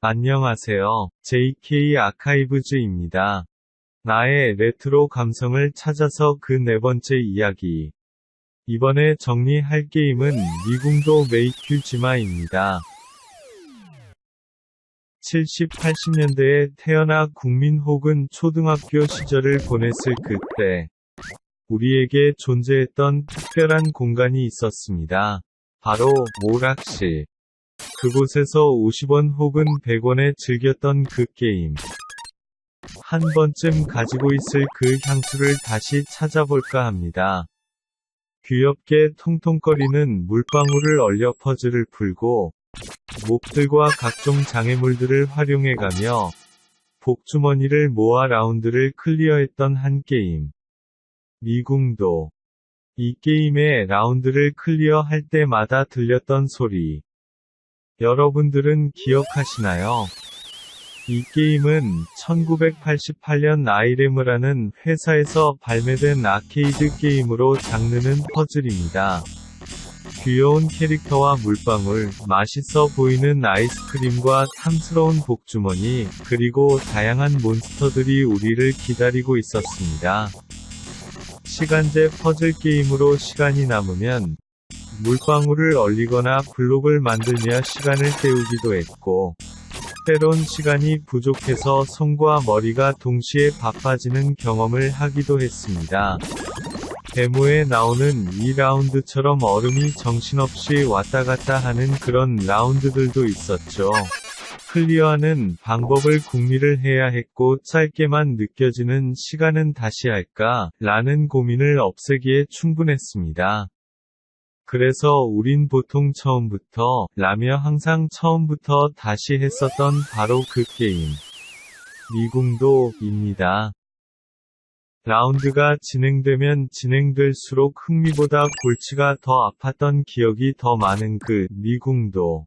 안녕하세요. JK 아카이브즈입니다. 나의 레트로 감성을 찾아서 그 네 번째 이야기. 이번에 정리할 게임은 미궁도 메이큐지마입니다. 70, 80년대에 태어나 국민 혹은 초등학교 시절을 보냈을 그때, 우리에게 존재했던 특별한 공간이 있었습니다. 바로 모락실. 그곳에서 50원 혹은 100원에 즐겼던 그 게임. 한 번쯤 가지고 있을 그 향수를 다시 찾아볼까 합니다. 귀엽게 통통거리는 물방울을 얼려 퍼즐을 풀고, 몹들과 각종 장애물들을 활용해가며, 복주머니를 모아 라운드를 클리어했던 한 게임. 미궁도. 이 게임의 라운드를 클리어할 때마다 들렸던 소리. 여러분들은 기억하시나요? 이 게임은 1988년 아이레무라는 회사에서 발매된 아케이드 게임으로 장르는 퍼즐입니다. 귀여운 캐릭터와 물방울, 맛있어 보이는 아이스크림과 탐스러운 복주머니, 그리고 다양한 몬스터들이 우리를 기다리고 있었습니다. 시간제 퍼즐 게임으로 시간이 남으면 물방울을 얼리거나 블록을 만들며 시간을 때우기도 했고, 때론 시간이 부족해서 손과 머리가 동시에 바빠지는 경험을 하기도 했습니다. 데모에 나오는 2라운드처럼 얼음이 정신없이 왔다 갔다 하는 그런 라운드들도 있었죠. 클리어하는 방법을 궁리를 해야 했고 짧게만 느껴지는 시간은 다시 할까? 라는 고민을 없애기에 충분했습니다. 그래서 우린 보통 처음부터, 라며 항상 처음부터 다시 했었던 바로 그 게임. 미궁도 입니다. 라운드가 진행되면 진행될수록 흥미보다 골치가 더 아팠던 기억이 더 많은 그 미궁도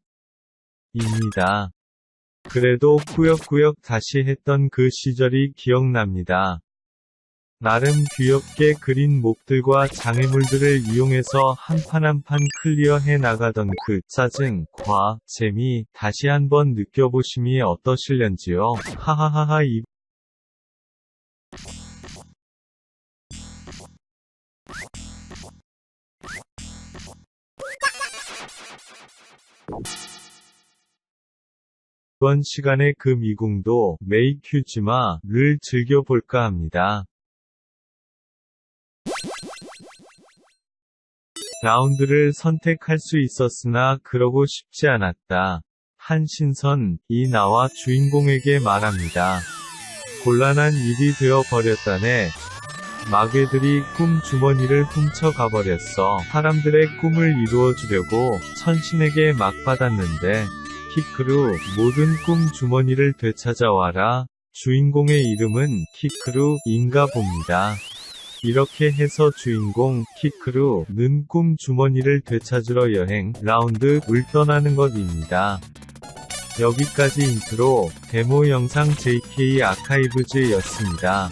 입니다. 그래도 꾸역꾸역 다시 했던 그 시절이 기억납니다. 나름 귀엽게 그린 몹들과 장애물들을 이용해서 한 판 한 판 클리어해 나가던 그 짜증, 과, 재미, 다시 한번 느껴보심이 어떠실련지요? 하하하하 이 이번 시간에 그 미궁도 메이큐지마를 즐겨볼까 합니다. 라운드를 선택할 수 있었으나 그러고 싶지 않았다. 한신선, 이 나와 주인공에게 말합니다. 곤란한 일이 되어 버렸다네. 마괴들이 꿈 주머니를 훔쳐 가버렸어. 사람들의 꿈을 이루어주려고 천신에게 막 받았는데, 키크루, 모든 꿈 주머니를 되찾아와라. 주인공의 이름은 키크루인가 봅니다. 이렇게 해서 주인공 키크루는 꿈 주머니를 되찾으러 여행 라운드를 떠나는 것입니다. 여기까지 인트로 데모 영상 JK 아카이브즈였습니다.